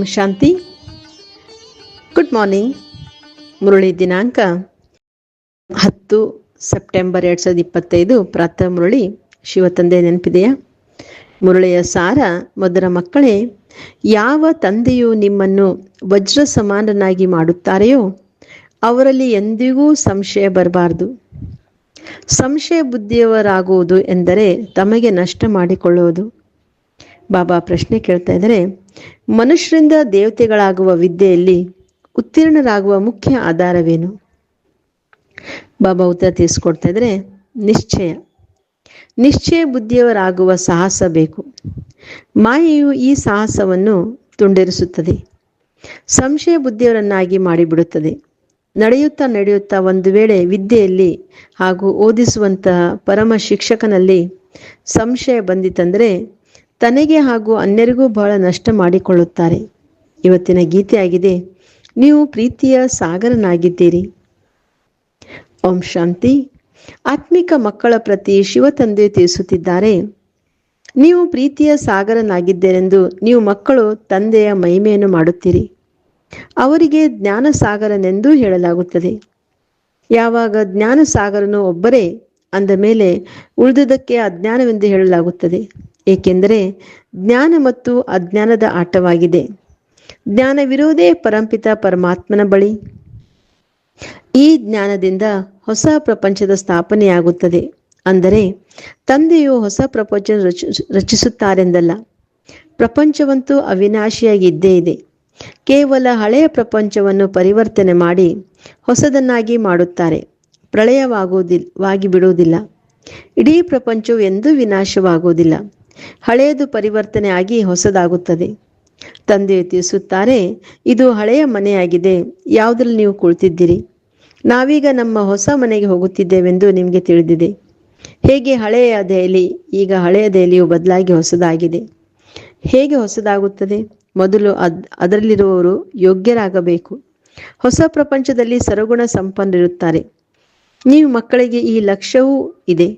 ಓಂ ಶಾಂತಿ. Good morning Murali ದಿನಾಂಕ. ಹತ್ತು ಸೆಪ್ಟೆಂಬರ್ ಎರಡ್ ಸಾವಿರದ ಇಪ್ಪತ್ತೈದು ಪ್ರಾತಃ ಮುರಳಿ ಶಿವತಂದೆ ನೆನಪಿದೆಯಾ? ಮುರುಳಿಯ ಸಾರ ಮೊದಲ ಮಕ್ಕಳೇ, ಯಾವ ತಂದೆಯು ನಿಮ್ಮನ್ನು ವಜ್ರ ಸಮಾನನಾಗಿ ಮಾಡುತ್ತಾರೆಯೋ, ಅವರಲ್ಲಿ ಎಂದಿಗೂ ಸಂಶಯ ಬರಬಾರದು. ಸಂಶಯ ಬುದ್ಧಿಯವರಾಗುವುದು ಎಂದರೆ ತಮಗೆ ನಷ್ಟ ಮಾಡಿಕೊಳ್ಳುವುದು. ಬಾಬಾ ಪ್ರಶ್ನೆ ಕೇಳ್ತಾ ಇದ್ದಾರೆ ಮನುಷ್ಯರಿಂದ ದೇವತೆಗಳಾಗುವ ವಿದ್ಯೆಯಲ್ಲಿ ಉತ್ತೀರ್ಣರಾಗುವ ಮುಖ್ಯ ಆಧಾರವೇನು? ಬಾಬಾ ಉತ್ತರ ತಿಳಿಸ್ಕೊಡ್ತಾ ಇದ್ರೆ, ನಿಶ್ಚಯ. ನಿಶ್ಚಯ ಬುದ್ಧಿಯವರಾಗುವ ಸಾಹಸ ಬೇಕು. ಮಾಯೆಯು ಈ ಸಾಹಸವನ್ನು ತುಂಡರಿಸುತ್ತದೆ. ಸಂಶಯ ಬುದ್ಧಿಯವರನ್ನಾಗಿ ಮಾಡಿಬಿಡುತ್ತದೆ. ನಡೆಯುತ್ತಾ ನಡೆಯುತ್ತಾ ಒಂದು ವೇಳೆ ವಿದ್ಯೆಯಲ್ಲಿ ಹಾಗೂ ಓದಿಸುವಂತಹ ಪರಮ ಶಿಕ್ಷಕನಲ್ಲಿ ಸಂಶಯ ಬಂದಿತಂದರೆ ತನಗೆ ಹಾಗೂ ಅನ್ಯರಿಗೂ ಬಹಳ ನಷ್ಟ ಮಾಡಿಕೊಳ್ಳುತ್ತಾರೆ. ಇವತ್ತಿನ ಗೀತೆಯಾಗಿದೆ, ನೀವು ಪ್ರೀತಿಯ ಸಾಗರನಾಗಿದ್ದೀರಿ. ಓಂ ಶಾಂತಿ. ಆತ್ಮಿಕ ಮಕ್ಕಳ ಪ್ರತಿ ಶಿವ ತಂದೆ ತಿಳಿಸುತ್ತಿದ್ದಾರೆ. ನೀವು ಪ್ರೀತಿಯ ಸಾಗರನಾಗಿದ್ದೀರೆಂದು ನೀವು ಮಕ್ಕಳು ತಂದೆಯ ಮಹಿಮೆಯನ್ನು ಮಾಡುತ್ತೀರಿ. ಅವರಿಗೆ ಜ್ಞಾನ ಸಾಗರನೆಂದೂ ಹೇಳಲಾಗುತ್ತದೆ. ಯಾವಾಗ ಜ್ಞಾನ ಸಾಗರನು ಒಬ್ಬರೇ, ಅಂದ ಮೇಲೆ ಉಳಿದುದಕ್ಕೆ ಅಜ್ಞಾನವೆಂದು ಹೇಳಲಾಗುತ್ತದೆ. ಏಕೆಂದರೆ ಜ್ಞಾನ ಮತ್ತು ಅಜ್ಞಾನದ ಆಟವಾಗಿದೆ. ಜ್ಞಾನವಿರುವುದೇ ಪರಂಪಿತ ಪರಮಾತ್ಮನ ಬಳಿ. ಈ ಜ್ಞಾನದಿಂದ ಹೊಸ ಪ್ರಪಂಚದ ಸ್ಥಾಪನೆಯಾಗುತ್ತದೆ. ಅಂದರೆ ತಂದೆಯು ಹೊಸ ಪ್ರಪಂಚ ರಚ, ರಚಿಸುತ್ತಾರೆಂದಲ್ಲ. ಪ್ರಪಂಚವಂತೂ ಅವಿನಾಶಿಯಾಗಿ ಇದ್ದೇ ಇದೆ. ಕೇವಲ ಹಳೆಯ ಪ್ರಪಂಚವನ್ನು ಪರಿವರ್ತನೆ ಮಾಡಿ ಹೊಸದನ್ನಾಗಿ ಮಾಡುತ್ತಾರೆ. ಪ್ರಳಯವಾಗುವುದಿಲ್ಲವಾಗಿ ಬಿಡುವುದಿಲ್ಲ ಇಡೀ ಪ್ರಪಂಚವು ಎಂದೂ ವಿನಾಶವಾಗುವುದಿಲ್ಲ. ಹಳೆಯದು ಪರಿವರ್ತನೆ ಆಗಿ ಹೊಸದಾಗುತ್ತದೆ. ತಂದೆ ತಿಳಿಸುತ್ತಾರೆ, ಇದು ಹಳೆಯ ಮನೆಯಾಗಿದೆ, ಯಾವುದ್ರಲ್ಲಿ ನೀವು ಕುಳಿತಿದ್ದೀರಿ? ನಾವೀಗ ನಮ್ಮ ಹೊಸ ಮನೆಗೆ ಹೋಗುತ್ತಿದ್ದೇವೆಂದು ನಿಮಗೆ ತಿಳಿದಿದೆ. ಹೇಗೆ ಹಳೆಯ ದೆಹಲಿ, ಈಗ ಹಳೆಯ ದೆಹಲಿಯು ಬದಲಾಗಿ ಹೊಸದಾಗಿದೆ? ಹೇಗೆ ಹೊಸದಾಗುತ್ತದೆ? ಮೊದಲು ಅದ್, ಅದರಲ್ಲಿರುವವರು ಯೋಗ್ಯರಾಗಬೇಕು. ಹೊಸ ಪ್ರಪಂಚದಲ್ಲಿ ಸರಗುಣ ಸಂಪನ್ನರಿರುತ್ತಾರೆ ನೀವು ಮಕ್ಕಳಿಗೆ ಈ ಲಕ್ಷ್ಯವೂ ಇದೆ.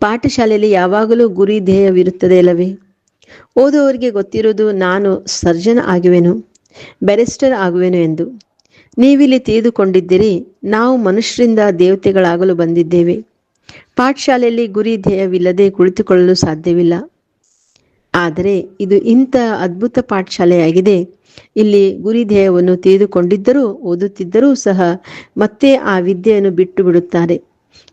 ಪಾಠಶಾಲೆಯಲ್ಲಿ ಯಾವಾಗಲೂ ಗುರಿ ಧ್ಯೇಯವಿರುತ್ತದೆ ಅಲ್ಲವೇ? ಓದುವವರಿಗೆ ಗೊತ್ತಿರುವುದು ನಾನು ಸರ್ಜನ್ ಆಗುವೆನು, ಬ್ಯಾರಿಸ್ಟರ್ ಆಗುವೆನು ಎಂದು. ನೀವಿಲ್ಲಿ ತಿಳಿದುಕೊಂಡಿದ್ದೀರಿ, ನಾವು ಮನುಷ್ಯರಿಂದ ದೇವತೆಗಳಾಗಲು ಬಂದಿದ್ದೇವೆ. ಪಾಠಶಾಲೆಯಲ್ಲಿ ಗುರಿ ಧ್ಯೇಯವಿಲ್ಲದೆ ಕುಳಿತುಕೊಳ್ಳಲು ಸಾಧ್ಯವಿಲ್ಲ. ಆದರೆ ಇದು ಇಂಥ ಅದ್ಭುತ ಪಾಠಶಾಲೆಯಾಗಿದೆ. ಇಲ್ಲಿ ಗುರಿ ಧ್ಯೇಯವನ್ನು ತಿಳಿದುಕೊಂಡಿದ್ದರೂ, ಓದುತ್ತಿದ್ದರೂ ಸಹ ಮತ್ತೆ ಆ ವಿದ್ಯೆಯನ್ನು ಬಿಟ್ಟು ಬಿಡುತ್ತಾರೆ.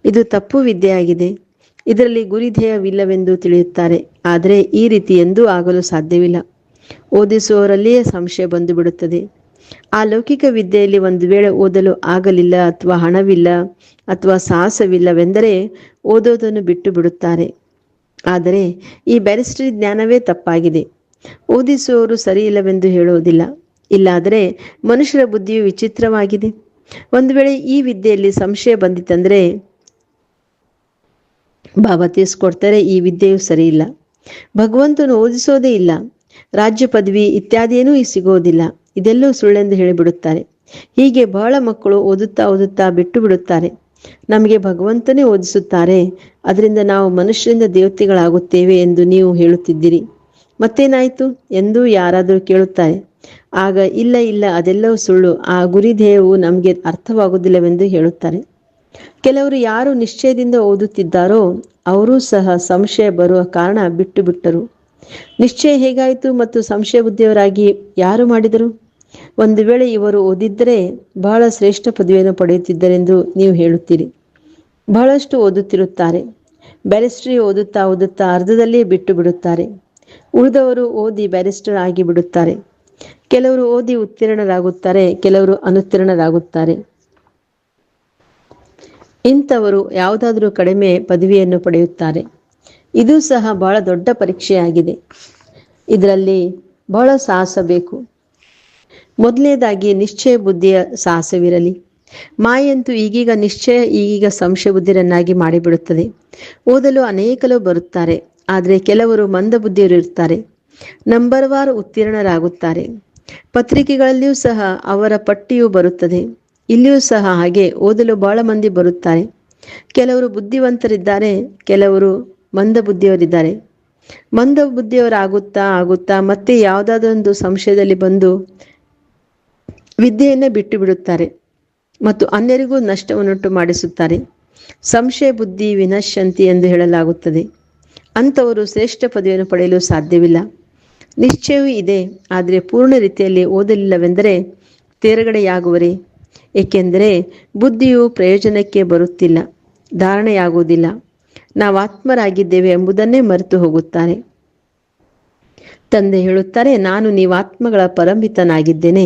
ಇದು ತಪ್ಪು ವಿದ್ಯೆಯಾಗಿದೆ. ಇದರಲ್ಲಿ ಗುರಿಧ್ಯೇಯವಿಲ್ಲವೆಂದು ತಿಳಿಯುತ್ತಾರೆ. ಆದರೆ ಈ ರೀತಿ ಎಂದೂ ಆಗಲು ಸಾಧ್ಯವಿಲ್ಲ. ಓದಿಸುವವರಲ್ಲಿಯೇ ಸಂಶಯ ಬಂದು ಬಿಡುತ್ತದೆ ಆ ಲೌಕಿಕ ವಿದ್ಯೆಯಲ್ಲಿ ಒಂದು ವೇಳೆ ಓದಲು ಆಗಲಿಲ್ಲ ಅಥವಾ ಹಣವಿಲ್ಲ ಅಥವಾ ಸಾಹಸವಿಲ್ಲವೆಂದರೆ ಓದೋದನ್ನು ಬಿಟ್ಟು ಬಿಡುತ್ತಾರೆ ಆದರೆ ಈ ಬ್ಯಾರಿಸ್ಟರಿ ಜ್ಞಾನವೇ ತಪ್ಪಾಗಿದೆ. ಓದಿಸುವವರು ಸರಿಯಿಲ್ಲವೆಂದು ಹೇಳುವುದಿಲ್ಲ. ಇಲ್ಲಾದರೆ ಮನುಷ್ಯರ ಬುದ್ಧಿಯು ವಿಚಿತ್ರವಾಗಿದೆ. ಒಂದು ವೇಳೆ ಈ ವಿದ್ಯೆಯಲ್ಲಿ ಸಂಶಯ ಬಂದಿತಂದರೆ ಬಾಬಾ ತಿಳಿಸ್ಕೊಡ್ತಾರೆ ಈ ವಿದ್ಯೆಯು ಸರಿಯಿಲ್ಲ ಭಗವಂತನು ಓದಿಸೋದೇ ಇಲ್ಲ. ರಾಜ್ಯ ಪದವಿ ಇತ್ಯಾದಿಯೇನೂ ಸಿಗೋದಿಲ್ಲ. ಇದೆಲ್ಲೂ ಸುಳ್ಳೆಂದು ಹೇಳಿಬಿಡುತ್ತಾರೆ. ಹೀಗೆ ಬಹಳ ಮಕ್ಕಳು ಓದುತ್ತಾ ಓದುತ್ತಾ ಬಿಟ್ಟು ಬಿಡುತ್ತಾರೆ ನಮಗೆ ಭಗವಂತನೇ ಓದಿಸುತ್ತಾರೆ. ಅದರಿಂದ ನಾವು ಮನುಷ್ಯರಿಂದ ದೇವತೆಗಳಾಗುತ್ತೇವೆ ಎಂದು ನೀವು ಹೇಳುತ್ತಿದ್ದೀರಿ. ಮತ್ತೇನಾಯ್ತು? ಎಂದು ಯಾರಾದರೂ ಕೇಳುತ್ತಾರೆ. ಆಗ ಇಲ್ಲ ಇಲ್ಲ ಅದೆಲ್ಲವೂ ಸುಳ್ಳು. ಆ ಗುರಿ ಧ್ಯೇಯವು ನಮಗೆ ಅರ್ಥವಾಗುವುದಿಲ್ಲವೆಂದು ಹೇಳುತ್ತಾರೆ. ಕೆಲವರು ಯಾರು ನಿಶ್ಚಯದಿಂದ ಓದುತ್ತಿದ್ದಾರೋ ಅವರೂ ಸಹ ಸಂಶಯ ಬರುವ ಕಾರಣ ಬಿಟ್ಟು ಬಿಟ್ಟರು ನಿಶ್ಚಯ ಹೇಗಾಯಿತು ಮತ್ತು ಸಂಶಯ ಬುದ್ಧಿಯವರಾಗಿ ಯಾರು ಮಾಡಿದರು? ಒಂದು ವೇಳೆ ಇವರು ಓದಿದ್ದರೆ ಬಹಳ ಶ್ರೇಷ್ಠ ಪದವಿಯನ್ನು ಪಡೆಯುತ್ತಿದ್ದರೆಂದು ನೀವು ಹೇಳುತ್ತೀರಿ. ಬಹಳಷ್ಟು ಓದುತ್ತಿರುತ್ತಾರೆ. ಬ್ಯಾರಿಸ್ಟ್ರಿ ಓದುತ್ತಾ ಓದುತ್ತಾ ಅರ್ಧದಲ್ಲೇ ಬಿಟ್ಟು ಬಿಡುತ್ತಾರೆ ಉಳಿದವರು ಓದಿ ಬ್ಯಾರಿಸ್ಟರ್ ಆಗಿ ಬಿಡುತ್ತಾರೆ ಕೆಲವರು ಓದಿ ಉತ್ತೀರ್ಣರಾಗುತ್ತಾರೆ, ಕೆಲವರು ಅನುತ್ತೀರ್ಣರಾಗುತ್ತಾರೆ. ಇಂಥವರು ಯಾವುದಾದರೂ ಕಡಿಮೆ ಪದವಿಯನ್ನು ಪಡೆಯುತ್ತಾರೆ. ಇದು ಸಹ ಬಹಳ ದೊಡ್ಡ ಪರೀಕ್ಷೆಯಾಗಿದೆ. ಇದರಲ್ಲಿ ಬಹಳ ಸಾಹಸ ಬೇಕು ಮೊದಲನೇದಾಗಿ ನಿಶ್ಚಯ ಬುದ್ಧಿಯ ಸಾಹಸವಿರಲಿ. ಮಾಯಂತೂ ಈಗೀಗ ನಿಶ್ಚಯ, ಈಗೀಗ ಸಂಶಯ ಬುದ್ಧಿರನ್ನಾಗಿ ಮಾಡಿಬಿಡುತ್ತದೆ. ಓದಲು ಅನೇಕರು ಬರುತ್ತಾರೆ, ಆದರೆ ಕೆಲವರು ಮಂದ ಬುದ್ಧಿಯರು ಇರ್ತಾರೆ. ನಂಬರ್ವಾರು ಉತ್ತೀರ್ಣರಾಗುತ್ತಾರೆ. ಪತ್ರಿಕೆಗಳಲ್ಲಿಯೂ ಸಹ ಅವರ ಪಟ್ಟಿಯು ಬರುತ್ತದೆ. ಇಲ್ಲಿಯೂ ಸಹ ಹಾಗೆ ಓದಲು ಬಹಳ ಮಂದಿ ಬರುತ್ತಾರೆ. ಕೆಲವರು ಬುದ್ಧಿವಂತರಿದ್ದಾರೆ, ಕೆಲವರು ಮಂದ ಬುದ್ಧಿಯವರಿದ್ದಾರೆ. ಮಂದ ಬುದ್ಧಿಯವರಾಗುತ್ತಾ ಆಗುತ್ತಾ ಮತ್ತೆ ಯಾವುದಾದೊಂದು ಸಂಶಯದಲ್ಲಿ ಬಂದು ವಿದ್ಯೆಯನ್ನೇ ಬಿಟ್ಟು ಬಿಡುತ್ತಾರೆ ಮತ್ತು ಅನ್ಯರಿಗೂ ನಷ್ಟವನ್ನುಂಟು ಮಾಡಿಸುತ್ತಾರೆ. ಸಂಶಯ ಬುದ್ಧಿ ವಿನಶಂತಿ ಎಂದು ಹೇಳಲಾಗುತ್ತದೆ. ಅಂಥವರು ಶ್ರೇಷ್ಠ ಪದವಿಯನ್ನು ಪಡೆಯಲು ಸಾಧ್ಯವಿಲ್ಲ. ನಿಶ್ಚಯವೂ ಇದೆ, ಆದರೆ ಪೂರ್ಣ ರೀತಿಯಲ್ಲಿ ಓದಲಿಲ್ಲವೆಂದರೆ ತೇರ್ಗಡೆಯಾಗುವರೆ. ಏಕೆಂದರೆ ಬುದ್ಧಿಯು ಪ್ರಯೋಜನಕ್ಕೆ ಬರುತ್ತಿಲ್ಲ, ಧಾರಣೆಯಾಗುವುದಿಲ್ಲ. ನಾವು ಆತ್ಮರಾಗಿದ್ದೇವೆ ಎಂಬುದನ್ನೇ ಮರೆತು ಹೋಗುತ್ತಾರೆ. ತಂದೆ ಹೇಳುತ್ತಾರೆ, ನಾನು ನೀವು ಆತ್ಮಗಳ ಪರಂಬಿತನಾಗಿದ್ದೇನೆ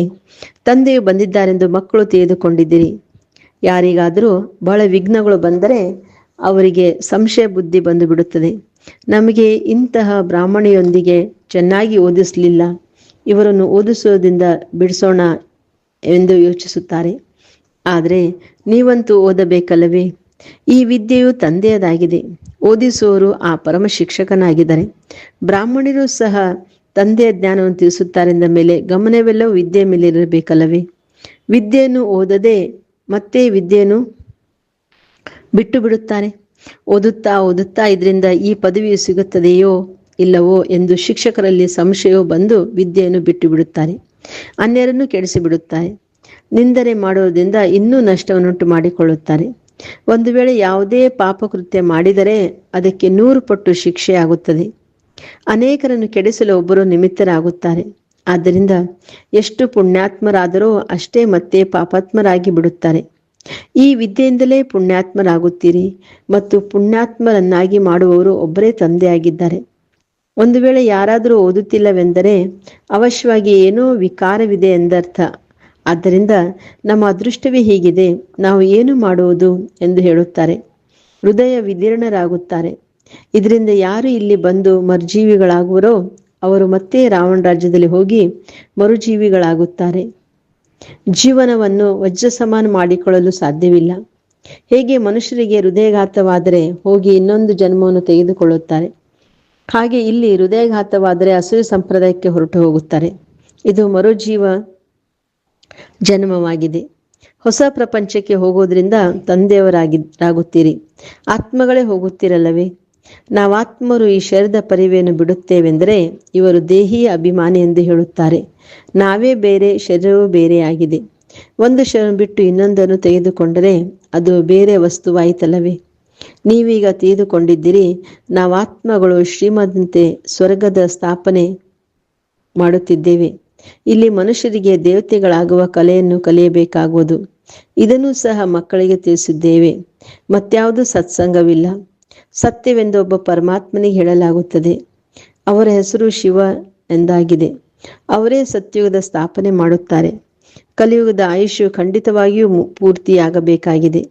ತಂದೆಯು ಬಂದಿದ್ದಾರೆಂದು ಮಕ್ಕಳು ತಿಳಿದುಕೊಂಡಿದ್ದೀರಿ. ಯಾರಿಗಾದರೂ ಬಹಳ ವಿಘ್ನಗಳು ಬಂದರೆ ಅವರಿಗೆ ಸಂಶಯ ಬುದ್ಧಿ ಬಂದು ಬಿಡುತ್ತದೆ ನಮಗೆ ಇಂತಹ ಬ್ರಾಹ್ಮಣಿಯೊಂದಿಗೆ ಚೆನ್ನಾಗಿ ಓದಿಸಲಿಲ್ಲ. ಇವರನ್ನು ಓದಿಸೋದ್ರಿಂದ ಬಿಡಿಸೋಣ ಎಂದು ಯೋಚಿಸುತ್ತಾರೆ. ಆದರೆ ನೀವಂತೂ ಓದಬೇಕಲ್ಲವೇ? ಈ ವಿದ್ಯೆಯು ತಂದೆಯದಾಗಿದೆ. ಓದಿಸುವವರು ಆ ಪರಮ ಶಿಕ್ಷಕನಾಗಿದ್ದಾರೆ ಬ್ರಾಹ್ಮಣರು ಸಹ ತಂದೆಯ ಜ್ಞಾನವನ್ನು ತಿಳಿಸುತ್ತಾರೆಂದ ಮೇಲೆ ಗಮನವೆಲ್ಲವೂ ವಿದ್ಯೆ ಮೇಲೆ ಇರಬೇಕಲ್ಲವೇ ವಿದ್ಯೆಯನ್ನು ಓದದೆ ಮತ್ತೆ ವಿದ್ಯೆಯನ್ನು ಬಿಟ್ಟು ಬಿಡುತ್ತಾರೆ ಓದುತ್ತಾ ಓದುತ್ತಾ ಇದರಿಂದ ಈ ಪದವಿಯು ಸಿಗುತ್ತದೆಯೋ ಇಲ್ಲವೋ ಎಂದು ಶಿಕ್ಷಕರಲ್ಲಿ ಸಂಶಯವು ಬಂದು ವಿದ್ಯೆಯನ್ನು ಬಿಟ್ಟು ಬಿಡುತ್ತಾರೆ ಅನ್ಯರನ್ನು ಕೆಡಿಸಿಬಿಡುತ್ತಾರೆ. ನಿಂದನೆ ಮಾಡುವುದರಿಂದ ಇನ್ನೂ ನಷ್ಟವನ್ನುಂಟು ಮಾಡಿಕೊಳ್ಳುತ್ತಾರೆ. ಒಂದು ವೇಳೆ ಯಾವುದೇ ಪಾಪಕೃತ್ಯ ಮಾಡಿದರೆ ಅದಕ್ಕೆ ನೂರು ಪಟ್ಟು ಶಿಕ್ಷೆಯಾಗುತ್ತದೆ. ಅನೇಕರನ್ನು ಕೆಡಿಸಲು ಒಬ್ಬರು ನಿಮಿತ್ತರಾಗುತ್ತಾರೆ. ಆದ್ದರಿಂದ ಎಷ್ಟು ಪುಣ್ಯಾತ್ಮರಾದರೂ ಅಷ್ಟೇ ಮತ್ತೆ ಪಾಪಾತ್ಮರಾಗಿ ಬಿಡುತ್ತಾರೆ. ಈ ವಿದ್ಯೆಯಿಂದಲೇ ಪುಣ್ಯಾತ್ಮರಾಗುತ್ತೀರಿ ಮತ್ತು ಪುಣ್ಯಾತ್ಮರನ್ನಾಗಿ ಮಾಡುವವರು ಒಬ್ಬರೇ ತಂದೆಯಾಗಿದ್ದಾರೆ. ಒಂದು ವೇಳೆ ಯಾರಾದರೂ ಓದುತ್ತಿಲ್ಲವೆಂದರೆ ಅವಶ್ಯವಾಗಿ ಏನೋ ವಿಕಾರವಿದೆ ಎಂದರ್ಥ. ಆದ್ದರಿಂದ ನಮ್ಮ ಅದೃಷ್ಟವೇ ಹೀಗಿದೆ, ನಾವು ಏನು ಮಾಡುವುದು ಎಂದು ಹೇಳುತ್ತಾರೆ. ಹೃದಯ ವಿದೀರ್ಣರಾಗುತ್ತಾರೆ. ಇದರಿಂದ ಯಾರು ಇಲ್ಲಿ ಬಂದು ಮರುಜೀವಿಗಳಾಗುವರೋ, ಅವರು ಮತ್ತೆ ರಾವಣ ರಾಜ್ಯದಲ್ಲಿ ಹೋಗಿ ಮರುಜೀವಿಗಳಾಗುತ್ತಾರೆ. ಜೀವನವನ್ನು ವಜ್ರ ಸಮಾನ ಮಾಡಿಕೊಳ್ಳಲು ಸಾಧ್ಯವಿಲ್ಲ. ಹೇಗೆ ಮನುಷ್ಯರಿಗೆ ಹೃದಯಘಾತವಾದರೆ ಹೋಗಿ ಇನ್ನೊಂದು ಜನ್ಮವನ್ನು ತೆಗೆದುಕೊಳ್ಳುತ್ತಾರೆ. ಹಾಗೆ ಇಲ್ಲಿ ಹೃದಯಘಾತವಾದರೆ ಹಸುರು ಸಂಪ್ರದಾಯಕ್ಕೆ ಹೊರಟು ಹೋಗುತ್ತಾರೆ. ಇದು ಮರುಜೀವ ಜನ್ಮವಾಗಿದೆ. ಹೊಸ ಪ್ರಪಂಚಕ್ಕೆ ಹೋಗೋದ್ರಿಂದ ತಂದೆಯವರಾಗಿರಾಗುತ್ತೀರಿ ಆತ್ಮಗಳೇ ಹೋಗುತ್ತಿರಲ್ಲವೇ? ನಾವಾತ್ಮರು ಈ ಶರೀರದ ಪರಿವೆಯನ್ನು ಬಿಡುತ್ತೇವೆಂದರೆ ಇವರು ದೇಹಿಯ ಅಭಿಮಾನಿ ಎಂದು ಹೇಳುತ್ತಾರೆ. ನಾವೇ ಬೇರೆ, ಶರೀರವೂ ಬೇರೆಯಾಗಿದೆ. ಒಂದು ಶರೀರ ಬಿಟ್ಟು ಇನ್ನೊಂದನ್ನು ತೆಗೆದುಕೊಂಡರೆ ಅದು ಬೇರೆ ವಸ್ತುವಾಯಿತಲ್ಲವೇ? ನೀವೀಗ ತಿಳಿದುಕೊಂಡಿದ್ದೀರಿ, ನಾವಾತ್ಮಗಳು ಶ್ರೀಮದಂತೆ ಸ್ವರ್ಗದ ಸ್ಥಾಪನೆ ಮಾಡುತ್ತಿದ್ದೇವೆ. ಇಲ್ಲಿ ಮನುಷ್ಯರಿಗೆ ದೇವತೆಗಳಾಗುವ ಕಲೆಯನ್ನು ಕಲಿಯಬೇಕಾಗುವುದು. ಇದನ್ನು ಸಹ ಮಕ್ಕಳಿಗೆ ತಿಳಿಸಿದ್ದೇವೆ. ಮತ್ಯಾವುದು ಸತ್ಸಂಗವಿಲ್ಲ. ಸತ್ಯವೆಂದು ಒಬ್ಬ ಪರಮಾತ್ಮನಿಗೆ ಹೇಳಲಾಗುತ್ತದೆ. ಅವರ ಹೆಸರು ಶಿವ ಎಂದಾಗಿದೆ. ಅವರೇ ಸತ್ಯುಗದ ಸ್ಥಾಪನೆ ಮಾಡುತ್ತಾರೆ. ಕಲಿಯುಗದ ಆಯುಷ್ಯು ಖಂಡಿತವಾಗಿಯೂ ಪೂರ್ತಿಯಾಗಬೇಕಾಗಿದೆ.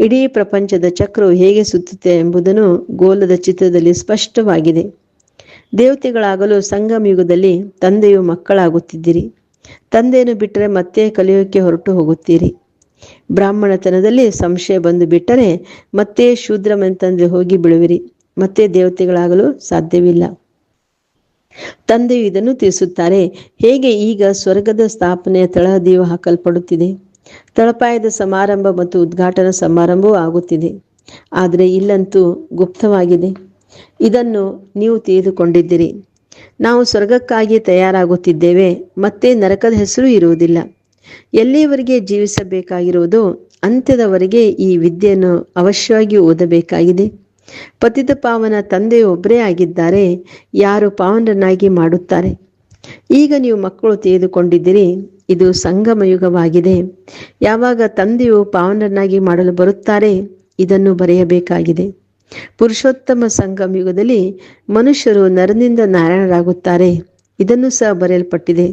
ಇಡೀ ಪ್ರಪಂಚದ ಚಕ್ರವು ಹೇಗೆ ಸುತ್ತುತ್ತೆ ಎಂಬುದನ್ನು ಗೋಲದ ಚಿತ್ರದಲ್ಲಿ ಸ್ಪಷ್ಟವಾಗಿದೆ. ದೇವತೆಗಳಾಗಲು ಸಂಗಮ ಯುಗದಲ್ಲಿ ತಂದೆಯು ಮಕ್ಕಳಾಗುತ್ತಿದ್ದೀರಿ. ತಂದೆಯನ್ನು ಬಿಟ್ಟರೆ ಮತ್ತೆ ಕಲಿಯೋಕೆ ಹೊರಟು ಹೋಗುತ್ತೀರಿ. ಬ್ರಾಹ್ಮಣತನದಲ್ಲಿ ಸಂಶಯ ಬಂದು ಬಿಟ್ಟರೆ ಮತ್ತೆ ಶೂದ್ರಮಂತಂದ್ರೆ ಹೋಗಿ ಬಿಳುವಿರಿ. ಮತ್ತೆ ದೇವತೆಗಳಾಗಲು ಸಾಧ್ಯವಿಲ್ಲ. ತಂದೆಯು ಇದನ್ನು ತಿಳಿಸುತ್ತಾರೆ, ಹೇಗೆ ಈಗ ಸ್ವರ್ಗದ ಸ್ಥಾಪನೆಯ ತಳಹದಿಯು ಹಾಕಲ್ಪಡುತ್ತಿದೆ? ತಳಪಾಯದ ಸಮಾರಂಭ ಮತ್ತು ಉದ್ಘಾಟನಾ ಸಮಾರಂಭವೂ ಆಗುತ್ತಿದೆ. ಆದರೆ ಇಲ್ಲಂತೂ ಗುಪ್ತವಾಗಿದೆ. ಇದನ್ನು ನೀವು ತಿಳಿದುಕೊಂಡಿದ್ದೀರಿ. ನಾವು ಸ್ವರ್ಗಕ್ಕಾಗಿ ತಯಾರಾಗುತ್ತಿದ್ದೇವೆ. ಮತ್ತೆ ನರಕದ ಹೆಸರು ಇರುವುದಿಲ್ಲ. ಎಲ್ಲಿಯವರೆಗೆ ಜೀವಿಸಬೇಕಾಗಿರುವುದು ಅಂತ್ಯದವರೆಗೆ ಈ ವಿದ್ಯೆಯನ್ನು ಅವಶ್ಯವಾಗಿ ಓದಬೇಕಾಗಿದೆ. ಪತಿತ ಪಾವನ ತಂದೆಯೊಬ್ಬರೇ ಆಗಿದ್ದಾರೆ. ಯಾರು ಪಾವನರನ್ನಾಗಿ ಮಾಡುತ್ತಾರೆ? ಈಗ ನೀವು ಮಕ್ಕಳು ತಿಳಿದುಕೊಂಡಿದ್ದೀರಿ, ಇದು ಸಂಗಮ ಯುಗವಾಗಿದೆ ಯಾವಾಗ ತಂದೆಯು ಪಾವನರನ್ನಾಗಿ ಮಾಡಲು ಬರುತ್ತಾರೆ, ಇದನ್ನು ಬರೆಯಬೇಕಾಗಿದೆ. ಪುರುಷೋತ್ತಮ ಸಂಗಮ ಯುಗದಲ್ಲಿ ಮನುಷ್ಯರು ನರನಿಂದ ನಾರಾಯಣರಾಗುತ್ತಾರೆ, ಇದನ್ನು ಸಹ ಬರೆಯಲ್ಪಟ್ಟಿದೆ.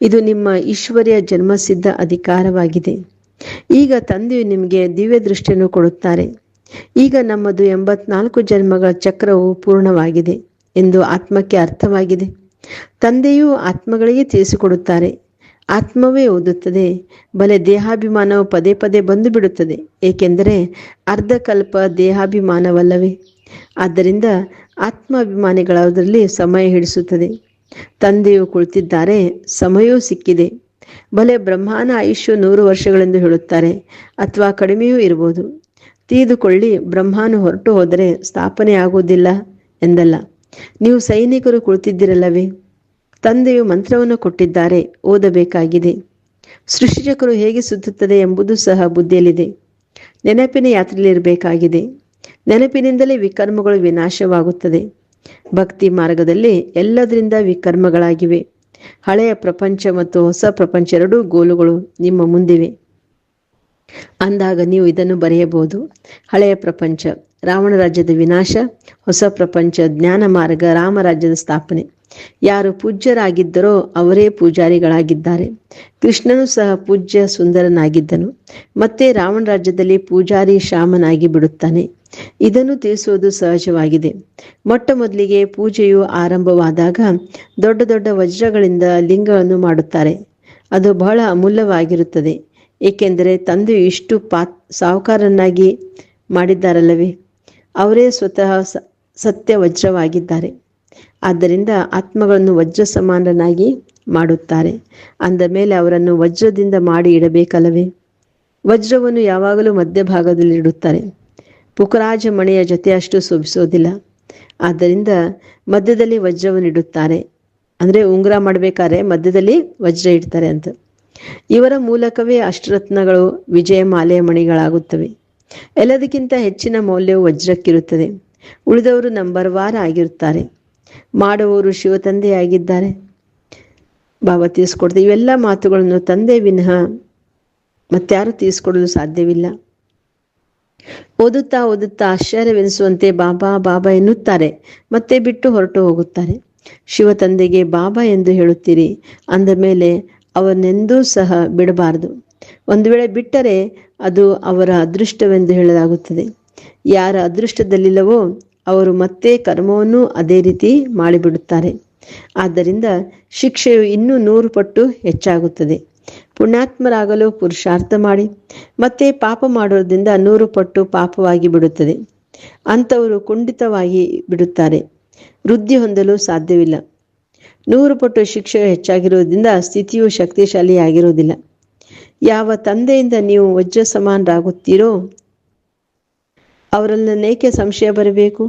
ಇದು ನಿಮ್ಮ ಈಶ್ವರ್ಯ ಜನ್ಮಸಿದ್ಧ ಅಧಿಕಾರವಾಗಿದೆ. ಈಗ ತಂದೆಯು ನಿಮಗೆ ದಿವ್ಯ ದೃಷ್ಟಿಯನ್ನು ಕೊಡುತ್ತಾರೆ. ಈಗ ನಮ್ಮದು ಎಂಬತ್ನಾಲ್ಕು ಜನ್ಮಗಳ ಚಕ್ರವು ಪೂರ್ಣವಾಗಿದೆ ಎಂದು ಆತ್ಮಕ್ಕೆ ಅರ್ಥವಾಗಿದೆ. ತಂದೆಯು ಆತ್ಮಗಳಿಗೆ ತಿಳಿಸಿಕೊಡುತ್ತಾರೆ. ಆತ್ಮವೇ ಓದುತ್ತದೆ. ಬಲೆ ದೇಹಾಭಿಮಾನವು ಪದೇ ಪದೇ ಬಂದು ಬಿಡುತ್ತದೆ ಏಕೆಂದರೆ ಅರ್ಧಕಲ್ಪ ದೇಹಾಭಿಮಾನವಲ್ಲವೇ. ಆದ್ದರಿಂದ ಆತ್ಮಾಭಿಮಾನಿಗಳಾದರಲ್ಲಿ ಸಮಯ ಹಿಡಿಸುತ್ತದೆ. ತಂದೆಯು ಕುಳಿತಿದ್ದಾರೆ. ಸಮಯವೂ ಸಿಕ್ಕಿದೆ. ಬಲೆ ಬ್ರಹ್ಮಾನ ಆಯುಷ್ಯ ನೂರು ವರ್ಷಗಳೆಂದು ಹೇಳುತ್ತಾರೆ. ಅಥವಾ ಕಡಿಮೆಯೂ ಇರಬಹುದು. ತೀದುಕೊಳ್ಳಿ ಬ್ರಹ್ಮಾನು ಹೊರಟು ಹೋದರೆ ಸ್ಥಾಪನೆ ಆಗುವುದಿಲ್ಲ ಎಂದಲ್ಲ. ನೀವು ಸೈನಿಕರು ಕುಳಿತಿದ್ದಿರಲ್ಲವೇ? ತಂದೆಯು ಮಂತ್ರವನ್ನು ಕೊಟ್ಟಿದ್ದಾರೆ, ಓದಬೇಕಾಗಿದೆ. ಸೃಷ್ಟಿಚಕ್ರು ಹೇಗೆ ಸುತ್ತುತ್ತದೆ ಎಂಬುದು ಸಹ ಬುದ್ಧಿಯಲ್ಲಿದೆ. ನೆನಪಿನ ಯಾತ್ರೆಯಲ್ಲಿರಬೇಕಾಗಿದೆ. ನೆನಪಿನಿಂದಲೇ ವಿಕರ್ಮಗಳು ವಿನಾಶವಾಗುತ್ತದೆ. ಭಕ್ತಿ ಮಾರ್ಗದಲ್ಲಿ ಎಲ್ಲದರಿಂದ ವಿಕರ್ಮಗಳಾಗಿವೆ. ಹಳೆಯ ಪ್ರಪಂಚ ಮತ್ತು ಹೊಸ ಪ್ರಪಂಚ ಎರಡೂ ಗೋಲುಗಳು ನಿಮ್ಮ ಮುಂದಿವೆ. ಅಂದಾಗ ನೀವು ಇದನ್ನು ಬರೆಯಬಹುದು. ಹಳೆಯ ಪ್ರಪಂಚ ರಾವಣ ರಾಜ್ಯದ ವಿನಾಶ, ಹೊಸ ಪ್ರಪಂಚ, ಜ್ಞಾನ ಮಾರ್ಗ ರಾಮರಾಜ್ಯದ ಸ್ಥಾಪನೆ. ಯಾರು ಪೂಜ್ಯರಾಗಿದ್ದರೋ ಅವರೇ ಪೂಜಾರಿಗಳಾಗಿದ್ದಾರೆ. ಕೃಷ್ಣನು ಸಹ ಪೂಜ್ಯ ಸುಂದರನಾಗಿದ್ದನು. ಮತ್ತೆ ರಾವಣ ರಾಜ್ಯದಲ್ಲಿ ಪೂಜಾರಿ ಶಾಮನಾಗಿ ಬಿಡುತ್ತಾನೆ. ಇದನ್ನು ತಿಳಿಸುವುದು ಸಹಜವಾಗಿದೆ. ಮೊಟ್ಟ ಮೊದಲಿಗೆ ಪೂಜೆಯು ಆರಂಭವಾದಾಗ ದೊಡ್ಡ ದೊಡ್ಡ ವಜ್ರಗಳಿಂದ ಲಿಂಗವನ್ನು ಮಾಡುತ್ತಾರೆ. ಅದು ಬಹಳ ಅಮೂಲ್ಯವಾಗಿರುತ್ತದೆ. ಏಕೆಂದರೆ ತಂದೆಯು ಇಷ್ಟು ಪಾ ಸಾಹುಕಾರನ್ನಾಗಿ ಮಾಡಿದ್ದಾರಲ್ಲವೇ? ಅವರೇ ಸ್ವತಃ ಸತ್ಯ ವಜ್ರವಾಗಿದ್ದಾರೆ. ಆದ್ದರಿಂದ ಆತ್ಮಗಳನ್ನು ವಜ್ರ ಸಮಾನನಾಗಿ ಮಾಡುತ್ತಾರೆ. ಅಂದ ಮೇಲೆ ಅವರನ್ನು ವಜ್ರದಿಂದ ಮಾಡಿ ಇಡಬೇಕಲ್ಲವೇ? ವಜ್ರವನ್ನು ಯಾವಾಗಲೂ ಮಧ್ಯಭಾಗದಲ್ಲಿ ಇಡುತ್ತಾರೆ. ಪುಕರಾಜ ಮಣಿಯ ಜೊತೆ ಅಷ್ಟು ಶೋಭಿಸೋದಿಲ್ಲ. ಆದ್ದರಿಂದ ಮಧ್ಯದಲ್ಲಿ ವಜ್ರವನ್ನು ಇಡುತ್ತಾರೆ. ಅಂದರೆ ಉಂಗುರ ಮಾಡಬೇಕಾದ್ರೆ ಮಧ್ಯದಲ್ಲಿ ವಜ್ರ ಇಡ್ತಾರೆ ಅಂತ. ಇವರ ಮೂಲಕವೇ ಅಷ್ಟರತ್ನಗಳು ವಿಜಯ ಮಾಲೆ ಮಣಿಗಳಾಗುತ್ತವೆ. ಎಲ್ಲದಕ್ಕಿಂತ ಹೆಚ್ಚಿನ ಮೌಲ್ಯವು ವಜ್ರಕ್ಕಿರುತ್ತದೆ. ಉಳಿದವರು ನಂಬರ್ ವಾರ್ ಆಗಿರುತ್ತಾರೆ. ಮಾಡುವವರು ಶಿವ ತಂದೆಯಾಗಿದ್ದಾರೆ ಬಾಬಾ ತೀರಿಸ್ಕೊಡ್ತಾರೆ ಇವೆಲ್ಲ ಮಾತುಗಳನ್ನು ತಂದೆ ವಿನಃ ಮತ್ತಾರು ತೀರಿಸ್ಕೊಡಲು ಸಾಧ್ಯವಿಲ್ಲ. ಓದುತ್ತಾ ಓದುತ್ತಾ ಆಶ್ಚರ್ಯವೆನಿಸುವಂತೆ ಬಾಬಾ ಬಾಬಾ ಎನ್ನುತ್ತಾರೆ. ಮತ್ತೆ ಬಿಟ್ಟು ಹೊರಟು ಹೋಗುತ್ತಾರೆ. ಶಿವ ತಂದೆಗೆ ಬಾಬಾ ಎಂದು ಹೇಳುತ್ತೀರಿ. ಅಂದ ಮೇಲೆ ಅವನೆಂದೂ ಸಹ ಬಿಡಬಾರದು. ಒಂದು ವೇಳೆ ಬಿಟ್ಟರೆ ಅದು ಅವರ ಅದೃಷ್ಟವೆಂದು ಹೇಳಲಾಗುತ್ತದೆ. ಯಾರ ಅದೃಷ್ಟದಲ್ಲಿಲ್ಲವೋ ಅವರು ಮತ್ತೆ ಕರ್ಮವನ್ನು ಅದೇ ರೀತಿ ಮಾಡಿಬಿಡುತ್ತಾರೆ. ಆದ್ದರಿಂದ ಶಿಕ್ಷೆಯು ಇನ್ನೂ ನೂರು ಪಟ್ಟು ಹೆಚ್ಚಾಗುತ್ತದೆ. ಪುಣ್ಯಾತ್ಮರಾಗಲು ಪುರುಷಾರ್ಥ ಮಾಡಿ, ಮತ್ತೆ ಪಾಪ ಮಾಡೋದ್ರಿಂದ ನೂರು ಪಟ್ಟು ಪಾಪವಾಗಿ ಬಿಡುತ್ತದೆ. ಅಂಥವರು ಕುಂಡಿತವಾಗಿ ಬಿಡುತ್ತಾರೆ. ವೃದ್ಧಿ ಹೊಂದಲು ಸಾಧ್ಯವಿಲ್ಲ. ನೂರು ಪಟ್ಟು ಶಿಕ್ಷೆ ಹೆಚ್ಚಾಗಿರುವುದರಿಂದ ಸ್ಥಿತಿಯು ಶಕ್ತಿಶಾಲಿಯಾಗಿರುವುದಿಲ್ಲ. ಯಾವ ತಂದೆಯಿಂದ ನೀವು ವಜ್ರ ಸಮಾನರಾಗುತ್ತೀರೋ ಅವರಲ್ಲೇಕೆ ಸಂಶಯ ಬರಬೇಕು?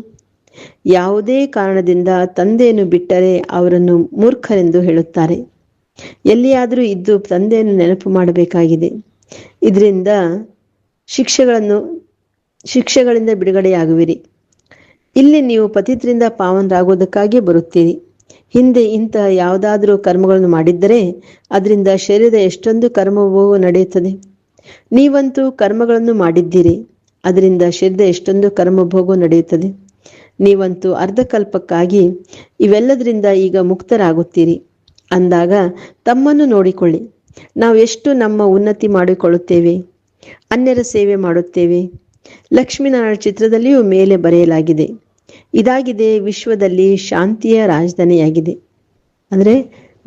ಯಾವುದೇ ಕಾರಣದಿಂದ ತಂದೆಯನ್ನು ಬಿಟ್ಟರೆ ಅವರನ್ನು ಮೂರ್ಖರೆಂದು ಹೇಳುತ್ತಾರೆ. ಎಲ್ಲಿಯಾದರೂ ಇದ್ದು ತಂದೆಯನ್ನು ನೆನಪು ಮಾಡಬೇಕಾಗಿದೆ. ಇದರಿಂದ ಶಿಕ್ಷೆಗಳನ್ನು, ಶಿಕ್ಷೆಗಳಿಂದ ಬಿಡುಗಡೆಯಾಗುವಿರಿ. ಇಲ್ಲಿ ನೀವು ಪತಿತ್ರಿಂದ ಪಾವನರಾಗುವುದಕ್ಕಾಗಿ ಬರುತ್ತೀರಿ. ಹಿಂದೆ ಇಂತಹ ಯಾವುದಾದರೂ ಕರ್ಮಗಳನ್ನು ಮಾಡಿದ್ದರೆ ಅದರಿಂದ ಶರೀರದ ಎಷ್ಟೊಂದು ಕರ್ಮವು ನಡೆಯುತ್ತದೆ. ನೀವಂತೂ ಕರ್ಮಗಳನ್ನು ಮಾಡಿದ್ದೀರಿ, ಅದರಿಂದ ಶರೀರದ ಎಷ್ಟೊಂದು ಕರ್ಮಭೋಗ ನಡೆಯುತ್ತದೆ. ನೀವಂತೂ ಅರ್ಧಕಲ್ಪಕ್ಕಾಗಿ ಇವೆಲ್ಲದರಿಂದ ಈಗ ಮುಕ್ತರಾಗುತ್ತೀರಿ. ಅಂದಾಗ ತಮ್ಮನ್ನು ನೋಡಿಕೊಳ್ಳಿ. ನಾವು ಎಷ್ಟು ನಮ್ಮ ಉನ್ನತಿ ಮಾಡಿಕೊಳ್ಳುತ್ತೇವೆ, ಅನ್ಯರ ಸೇವೆ ಮಾಡುತ್ತೇವೆ. ಲಕ್ಷ್ಮೀನಾರಾಯಣ ಚಿತ್ರದಲ್ಲಿಯೂ ಮೇಲೆ ಬರೆಯಲಾಗಿದೆ. ಇದಾಗಿದೆ ವಿಶ್ವದಲ್ಲಿ ಶಾಂತಿಯ ರಾಜಧಾನಿಯಾಗಿದೆ. ಅಂದರೆ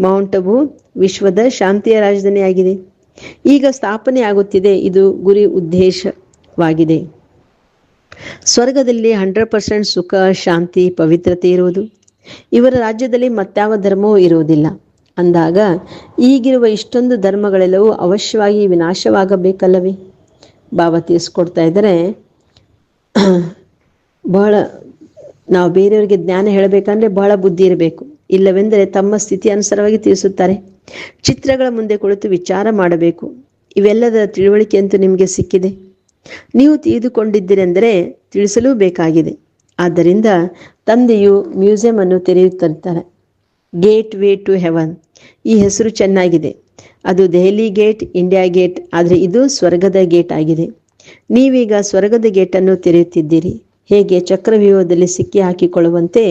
ಮೌಂಟ್ ಅಬು ವಿಶ್ವದ ಶಾಂತಿಯ ರಾಜಧಾನಿಯಾಗಿದೆ. ಈಗ ಸ್ಥಾಪನೆ ಆಗುತ್ತಿದೆ, ಇದು ಗುರಿ ಉದ್ದೇಶವಾಗಿದೆ. ಸ್ವರ್ಗದಲ್ಲಿ ಹಂಡ್ರೆಡ್ ಪರ್ಸೆಂಟ್ ಸುಖ, ಶಾಂತಿ, ಪವಿತ್ರತೆ ಇರುವುದು. ಇವರ ರಾಜ್ಯದಲ್ಲಿ ಮತ್ಯಾವ ಧರ್ಮವೂ ಇರುವುದಿಲ್ಲ. ಅಂದಾಗ ಈಗಿರುವ ಇಷ್ಟೊಂದು ಧರ್ಮಗಳೆಲ್ಲವೂ ಅವಶ್ಯವಾಗಿ ವಿನಾಶವಾಗಬೇಕಲ್ಲವೇ? ಬಾಬಾ ತಿಳಿಸ್ಕೊಡ್ತಾ ಇದ್ದಾರೆ. ಬಹಳ ನಾವು ಬೇರೆಯವರಿಗೆ ಜ್ಞಾನ ಹೇಳಬೇಕಂದ್ರೆ ಬಹಳ ಬುದ್ಧಿ ಇರಬೇಕು. ಇಲ್ಲವೆಂದರೆ ತಮ್ಮ ಸ್ಥಿತಿ ಅನುಸಾರವಾಗಿ ತಿಳಿಸುತ್ತಾರೆ. ಚಿತ್ರಗಳ ಮುಂದೆ ಕುಳಿತು ವಿಚಾರ ಮಾಡಬೇಕು. ಇವೆಲ್ಲದರ ತಿಳುವಳಿಕೆ ಅಂತೂ ನಿಮಗೆ ಸಿಕ್ಕಿದೆ. ನೀವು ತಿಳಿದುಕೊಂಡಿದ್ದೀರೆಂದರೆ ತಿಳಿಸಲೂ ಬೇಕಾಗಿದೆ ಆದ್ದರಿಂದ ತಂದೆಯು ಮ್ಯೂಸಿಯಂ ಅನ್ನು ತೆರೆಯುತ್ತಿರ್ತಾರೆ ಗೇಟ್ ವೇ ಟು ಹೆವನ್ ಈ ಹೆಸರು ಚೆನ್ನಾಗಿದೆ. ಅದು ದೆಹಲಿ ಗೇಟ್, ಇಂಡಿಯಾ ಗೇಟ್, ಆದರೆ ಇದು ಸ್ವರ್ಗದ ಗೇಟ್ ಆಗಿದೆ. ನೀವೀಗ ಸ್ವರ್ಗದ ಗೇಟನ್ನು ತೆರೆಯುತ್ತಿದ್ದೀರಿ. ಹೇಗೆ ಚಕ್ರವ್ಯೂಹದಲ್ಲಿ ಸಿಕ್ಕಿ ಹಾಕಿಕೊಳ್ಳುವಂತೆ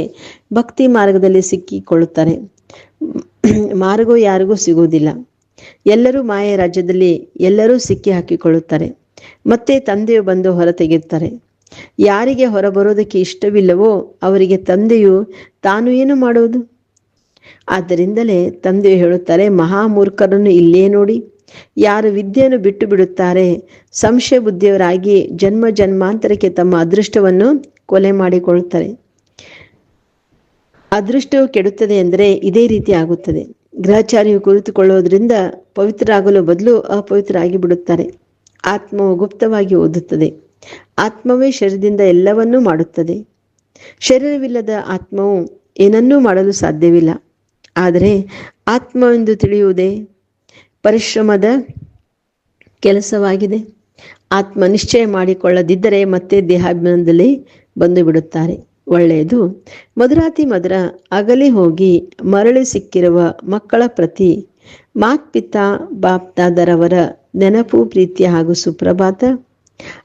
ಭಕ್ತಿ ಮಾರ್ಗದಲ್ಲಿ ಸಿಕ್ಕಿಕೊಳ್ಳುತ್ತಾರೆ. ಮಾರ್ಗೋ ಯಾರಿಗೂ ಸಿಗುವುದಿಲ್ಲ. ಎಲ್ಲರೂ ಮಾಯ ರಾಜ್ಯದಲ್ಲಿ ಎಲ್ಲರೂ ಸಿಕ್ಕಿ ಹಾಕಿಕೊಳ್ಳುತ್ತಾರೆ. ಮತ್ತೆ ತಂದೆಯು ಬಂದು ಹೊರ ತೆಗೆಯುತ್ತಾರೆ ಯಾರಿಗೆ ಹೊರಬರೋದಕ್ಕೆ ಇಷ್ಟವಿಲ್ಲವೋ ಅವರಿಗೆ ತಂದೆಯು ತಾನು ಏನು ಮಾಡುವುದು? ಆದ್ದರಿಂದಲೇ ತಂದೆಯು ಹೇಳುತ್ತಾರೆ, ಮಹಾಮೂರ್ಖರನ್ನು ಇಲ್ಲೇ ನೋಡಿ. ಯಾರು ವಿದ್ಯೆಯನ್ನು ಬಿಟ್ಟು ಬಿಡುತ್ತಾರೆ ಸಂಶಯ ಬುದ್ಧಿಯವರಾಗಿ ಜನ್ಮ ಜನ್ಮಾಂತರಕ್ಕೆ ತಮ್ಮ ಅದೃಷ್ಟವನ್ನು ಕೊಲೆ ಮಾಡಿಕೊಳ್ಳುತ್ತಾರೆ. ಅದೃಷ್ಟವು ಕೆಡುತ್ತದೆ ಎಂದರೆ ಇದೇ ರೀತಿ ಆಗುತ್ತದೆ. ಗ್ರಹಚಾರಿಯು ಕುಳಿತುಕೊಳ್ಳುವುದರಿಂದ ಪವಿತ್ರರಾಗಲು ಬದಲು ಅಪವಿತ್ರರಾಗಿ ಬಿಡುತ್ತಾರೆ. ಆತ್ಮವು ಗುಪ್ತವಾಗಿ ಓದುತ್ತದೆ. ಆತ್ಮವೇ ಶರೀರದಿಂದ ಎಲ್ಲವನ್ನೂ ಮಾಡುತ್ತದೆ. ಶರೀರವಿಲ್ಲದ ಆತ್ಮವು ಏನನ್ನೂ ಮಾಡಲು ಸಾಧ್ಯವಿಲ್ಲ. ಆದರೆ ಆತ್ಮವೆಂದು ತಿಳಿಯುವುದೇ ಪರಿಶ್ರಮದ ಕೆಲಸವಾಗಿದೆ. ಆತ್ಮ ನಿಶ್ಚಯ ಮಾಡಿಕೊಳ್ಳದಿದ್ದರೆ ಮತ್ತೆ ದೇಹಾಭಿಮಾನದಲ್ಲಿ ಬಂದು ಬಿಡುತ್ತಾರೆ ಒಳ್ಳೆಯದು. ಮಧುರಾತಿ ಮಧುರ ಅಗಲಿ ಹೋಗಿ ಮರಳಿ ಸಿಕ್ಕಿರುವ ಮಕ್ಕಳ ಪ್ರತಿ ಮಾತ್ಪಿತಾ ಬಾಪ್ತಾದರವರ ನೆನಪು, ಪ್ರೀತಿ ಹಾಗೂ ಸುಪ್ರಭಾತ.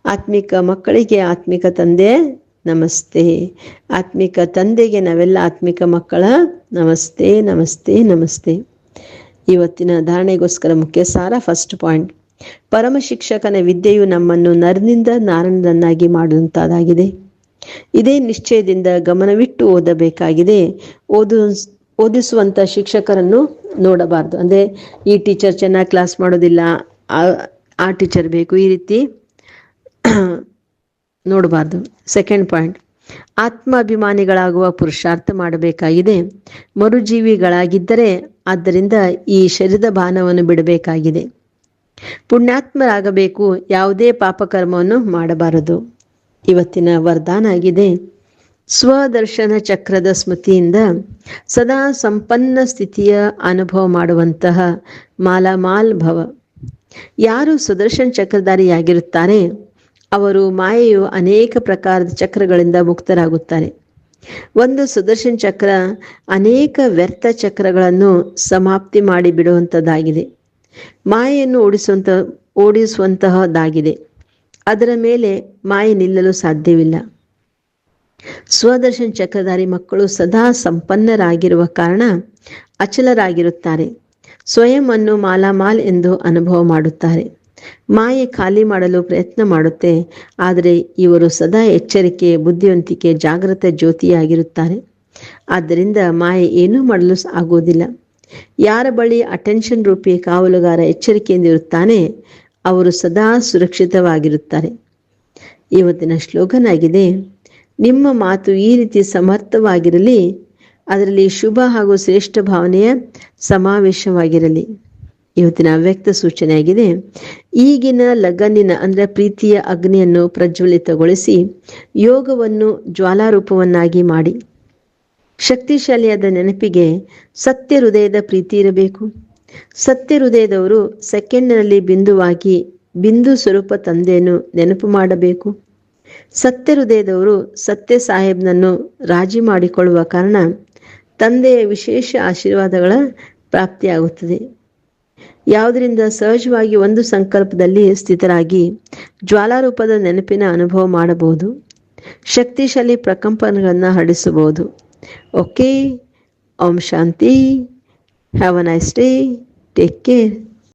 ಆತ್ಮಿಕ ಮಕ್ಕಳಿಗೆ ಆತ್ಮಿಕ ತಂದೆ, ನಮಸ್ತೆ. ಆತ್ಮಿಕ ತಂದೆಗೆ ನಾವೆಲ್ಲ ಆತ್ಮಿಕ ಮಕ್ಕಳ ನಮಸ್ತೆ ನಮಸ್ತೆ ನಮಸ್ತೆ. ಇವತ್ತಿನ ಧಾರಣೆಗೋಸ್ಕರ ಮುಖ್ಯ ಸಾರ ಫಸ್ಟ್ ಪಾಯಿಂಟ್ ಪರಮ ಶಿಕ್ಷಕನ ವಿದ್ಯೆಯು ನಮ್ಮನ್ನು ನರನಿಂದ ನಾರಣನನ್ನಾಗಿ ಮಾಡುವಂತಾದಾಗಿದೆ. ಇದೇ ನಿಶ್ಚಯದಿಂದ ಗಮನವಿಟ್ಟು ಓದಬೇಕಾಗಿದೆ. ಓದು ಓದಿಸುವಂಥ ಶಿಕ್ಷಕರನ್ನು ನೋಡಬಾರ್ದು. ಅಂದರೆ ಈ ಟೀಚರ್ ಚೆನ್ನಾಗಿ ಕ್ಲಾಸ್ ಮಾಡೋದಿಲ್ಲ, ಆ- ಟೀಚರ್ ಬೇಕು ಈ ರೀತಿ ನೋಡಬಾರ್ದು. ಸೆಕೆಂಡ್ ಪಾಯಿಂಟ್ ಆತ್ಮಾಭಿಮಾನಿಗಳಾಗುವ ಪುರುಷಾರ್ಥ ಮಾಡಬೇಕಾಗಿದೆ. ಮರುಜೀವಿಗಳಾಗಿದ್ದರೆ ಆದ್ದರಿಂದ ಈ ಶರೀರದ ಭಾನವನ್ನು ಬಿಡಬೇಕಾಗಿದೆ. ಪುಣ್ಯಾತ್ಮರಾಗಬೇಕು, ಯಾವುದೇ ಪಾಪಕರ್ಮವನ್ನು ಮಾಡಬಾರದು. ಇವತ್ತಿನ ವರದಾನ ಆಗಿದೆ. ಸ್ವದರ್ಶನ ಚಕ್ರದ ಸ್ಮೃತಿಯಿಂದ ಸದಾ ಸಂಪನ್ನ ಸ್ಥಿತಿಯ ಅನುಭವ ಮಾಡುವಂತಹ ಮಾಲಾಮಾಲ್ ಭವ. ಯಾರು ಸುದರ್ಶನ ಚಕ್ರಧಾರಿಯಾಗಿರುತ್ತಾರೆ, ಅವರು ಮಾಯೆಯು ಅನೇಕ ಪ್ರಕಾರದ ಚಕ್ರಗಳಿಂದ ಮುಕ್ತರಾಗುತ್ತಾರೆ. ಒಂದು ಸುದರ್ಶನ್ ಚಕ್ರ ಅನೇಕ ವ್ಯರ್ಥ ಚಕ್ರಗಳನ್ನು ಸಮಾಪ್ತಿ ಮಾಡಿ ಬಿಡುವಂಥದ್ದಾಗಿದೆ ಮಾಯೆಯನ್ನು ಓಡಿಸುವಂತ ಓಡಿಸುವಂತಹದ್ದಾಗಿದೆ. ಅದರ ಮೇಲೆ ಮಾಯೆ ನಿಲ್ಲಲು ಸಾಧ್ಯವಿಲ್ಲ. ಸ್ವದರ್ಶನ್ ಚಕ್ರಧಾರಿ ಮಕ್ಕಳು ಸದಾ ಸಂಪನ್ನರಾಗಿರುವ ಕಾರಣ ಅಚಲರಾಗಿರುತ್ತಾರೆ. ಸ್ವಯಂ ಅನ್ನು ಮಾಲಾಮಾಲ್ ಎಂದು ಅನುಭವ ಮಾಡುತ್ತಾರೆ. ಮಾಯೆ ಖಾಲಿ ಮಾಡಲು ಪ್ರಯತ್ನ ಮಾಡುತ್ತೆ. ಆದರೆ ಇವರು ಸದಾ ಎಚ್ಚರಿಕೆ, ಬುದ್ಧಿವಂತಿಕೆ ಜಾಗೃತ ಜ್ಯೋತಿಯಾಗಿರುತ್ತಾರೆ. ಆದ್ದರಿಂದ ಮಾಯೆ ಏನೂ ಮಾಡಲು ಆಗೋದಿಲ್ಲ ಯಾರ ಬಳಿ ಅಟೆನ್ಷನ್ ರೂಪಿ ಕಾವಲುಗಾರ ಎಚ್ಚರಿಕೆಯಿಂದ ಇರುತ್ತಾನೆ, ಅವರು ಸದಾ ಸುರಕ್ಷಿತವಾಗಿರುತ್ತಾರೆ. ಇವತ್ತಿನ ಶ್ಲೋಗನ್ ನಿಮ್ಮ ಮಾತು ಈ ರೀತಿ ಸಮರ್ಥವಾಗಿರಲಿ, ಅದರಲ್ಲಿ ಶುಭ ಹಾಗೂ ಶ್ರೇಷ್ಠ ಭಾವನೆಯ ಸಮಾವೇಶವಾಗಿರಲಿ. ಇವತ್ತಿನ ಅವ್ಯಕ್ತ ಸೂಚನೆಯಾಗಿದೆ. ಈಗಿನ ಲಗನ್ನಿನ, ಅಂದ್ರೆ ಪ್ರೀತಿಯ ಅಗ್ನಿಯನ್ನು ಪ್ರಜ್ವಲಿತಗೊಳಿಸಿ ಯೋಗವನ್ನು ಜ್ವಾಲಾರೂಪವನ್ನಾಗಿ ಮಾಡಿ. ಶಕ್ತಿಶಾಲಿಯಾದ ನೆನಪಿಗೆ ಸತ್ಯ ಹೃದಯದ ಪ್ರೀತಿ ಇರಬೇಕು. ಸತ್ಯ ಹೃದಯದವರು ಸೆಕೆಂಡ್ನಲ್ಲಿ ಬಿಂದುವಾಗಿ ಬಿಂದು ಸ್ವರೂಪ ತಂದೆಯನ್ನು ನೆನಪು ಮಾಡಬೇಕು. ಸತ್ಯ ಹೃದಯದವರು ಸತ್ಯ ಸಾಹೇಬ್ನನ್ನು ರಾಜಿ ಮಾಡಿಕೊಳ್ಳುವ ಕಾರಣ ತಂದೆಯ ವಿಶೇಷ ಆಶೀರ್ವಾದಗಳ ಪ್ರಾಪ್ತಿಯಾಗುತ್ತದೆ. ಯಾವುದರಿಂದ ಸಹಜವಾಗಿ ಒಂದು ಸಂಕಲ್ಪದಲ್ಲಿ ಸ್ಥಿತರಾಗಿ ಜ್ವಾಲಾರೂಪದ ನೆನಪಿನ ಅನುಭವ ಮಾಡಬಹುದು, ಶಕ್ತಿಶಾಲಿ ಪ್ರಕಂಪನಗಳನ್ನು ಹಡಿಸಬಹುದು ಓಕೆ ಓಂ ಶಾಂತಿ have a nice day take care